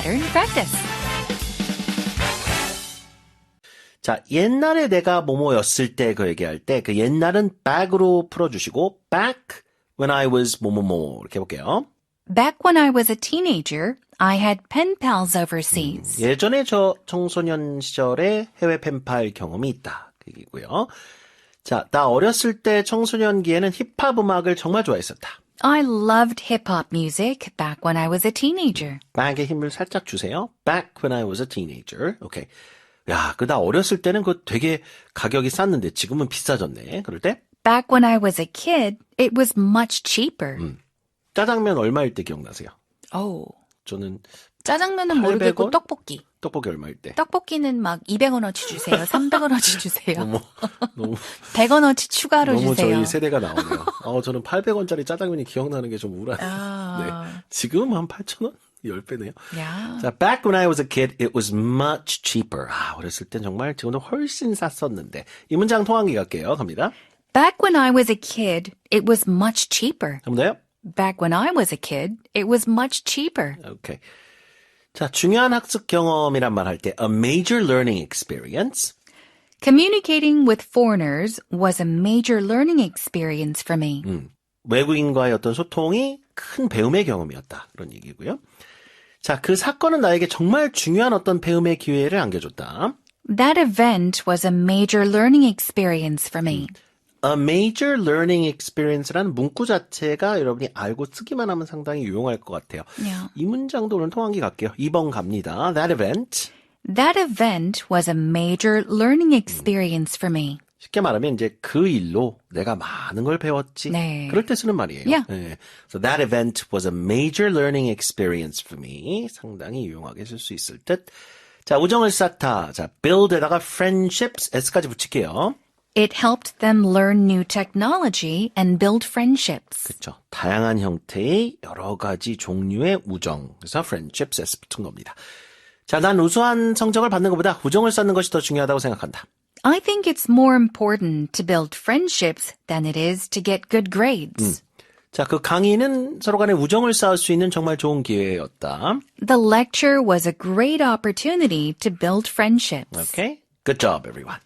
pattern practice. 자, 옛날에 내가 뭐뭐였을 때 그 얘기할 때 그 옛날은 back으로 풀어주시고 back when I was 뭐뭐뭐 이렇게 해볼게요. Back when I was a teenager, I had pen pals overseas. 예전에 저 청소년 시절에 해외 펜팔 경험이 있다. 그 얘기고요. 자, 나 어렸을 때 청소년기에는 힙합 음악을 정말 좋아했었다. I loved hip hop music back when I was a teenager. back에 힘을 살짝 주세요. Back when I was a teenager. 오케이. 야, 그 나 어렸을 때는 그 되게 가격이 쌌는데 지금은 비싸졌네. 그럴 때 Back when I was a kid, it was much cheaper. 짜장면 얼마일 때 기억나세요? Oh. 저는 짜장면은 800원? 모르겠고 떡볶이. 떡볶이 얼마일 때? 떡볶이는 막 200원어치 주세요. 300원어치 주세요. 너무 너무 100원어치 추가로 너무 주세요. 저희 세대가 나오네요. 어, 저는 800원짜리 짜장면이 기억나는 게 좀 우울하네요. 아. 네. 지금 한 8,000원? 10배네요. 야. 자, back when I was a kid, it was much cheaper. 아, 어렸을 땐 정말 지금도 훨씬 쌌었는데. 이 문장 통한기 갈게요. 갑니다. Back when I was a kid, it was much cheaper. 한번 더요. Back when I was a kid, it was much cheaper. 오케이. 자, 중요한 학습 경험이란 말 할 때 a major learning experience. Communicating with foreigners was a major learning experience for me. 외국인과의 어떤 소통이 큰 배움의 경험이었다. 그런 얘기고요. 자, 그 사건은 나에게 정말 중요한 어떤 배움의 기회를 안겨줬다. That event was a major learning experience for me. A major learning experience라는 문구 자체가 여러분이 알고 쓰기만 하면 상당히 유용할 것 같아요. Yeah. 이 문장도 오늘 통한기 갈게요. 2번 갑니다. That event. That event was a major learning experience for me. 쉽게 말하면 이제 그 일로 내가 많은 걸 배웠지. 네. 그럴 때 쓰는 말이에요. Yeah. 네. So that event was a major learning experience for me. 상당히 유용하게 쓸 수 있을 듯. 자, 우정을 쌓다. 자, build에다가 friendships s까지 붙일게요. It helped them learn new technology and build friendships. 그렇죠. 다양한 형태의 여러 가지 종류의 우정. 그래서 friendships s 붙은 겁니다. 자, 난 우수한 성적을 받는 것보다 우정을 쌓는 것이 더 중요하다고 생각한다. I think it's more important to build friendships than it is to get good grades. 자, 그 강의는 서로 간에 우정을 쌓을 수 있는 정말 좋은 기회였다. The lecture was a great opportunity to build friendships. Okay? Good job, everyone.